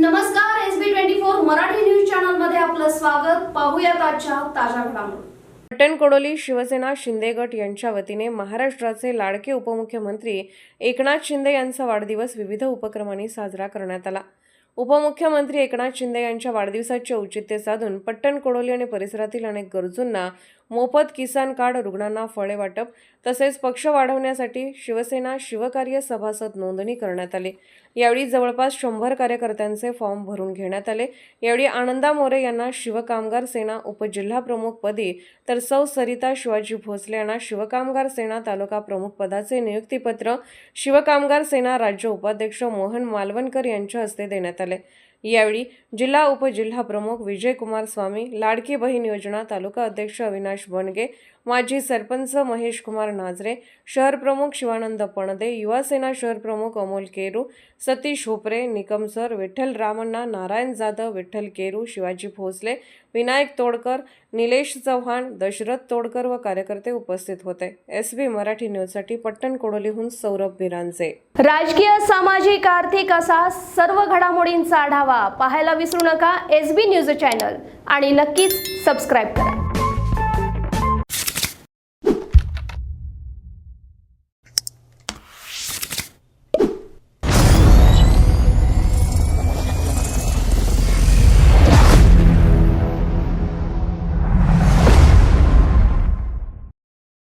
नमस्कार S B twenty four Marathi news चॅनलमध्ये आपलं स्वागत. पाहूयात आजच्या ताज्या घडामोडी. कोडोली शिवसेना शिंदे गट यांच्या वतीने महाराष्ट्राचे लाडके उपमुख्यमंत्री एकनाथ शिंदे यांचा वाढदिवस विविध उपक्रमांनी साजरा करण्यात आला. उपमुख्यमंत्री एकनाथ शिंदे यांच्या वाढदिवसाचे औचित्य साधून पट्टण कोडोली आणि परिसरातील अनेक गरजूंना मोफत किसान कार्ड रुग्णांना फळे वाटप तसेच पक्ष वाढवण्यासाठी शिवसेना शिवकार्य सभासद नोंदणी करण्यात आली. यावेळी जवळपास शंभर कार्यकर्त्यांचे फॉर्म भरून घेण्यात आले. यावेळी आनंदा मोरे यांना शिवकामगार सेना उपजिल्हाप्रमुखपदी तर सौ सरिता शिवाजी भोसले यांना शिवकामगार सेना तालुका प्रमुख पदाचे नियुक्तीपत्र शिवकामगार सेना राज्य उपाध्यक्ष मोहन मालवणकर यांच्या हस्ते देण्यात आले. यावेळी जिल्हा उपजिल्हा प्रमुख विजयकुमार स्वामी लाडकी बहीण योजना तालुका अध्यक्ष अविनाश बनगे माजी सरपंच महेश कुमार नाजरे शहर प्रमुख शिवानंद पणदे युवासेना शहर प्रमुख अमोल केरू सतीश होपरे निकम सर विठ्ठल रामण्णा नारायण जाधव विठ्ठल केरू शिवाजी भोसले विनायक तोडकर निलेश चव्हाण दशरथ तोडकर व कार्यकर्ते उपस्थित होते. एस बी मराठी न्यूजसाठी पट्टण कोडोलीहून सौरभ बिरांजे राजकीय सामाजिक आर्थिक असा सर्व घडामोडींचा आढावा पाहायला विसरू नका. एस बी न्यूज चॅनल आणि नक्कीच सबस्क्राईब करा.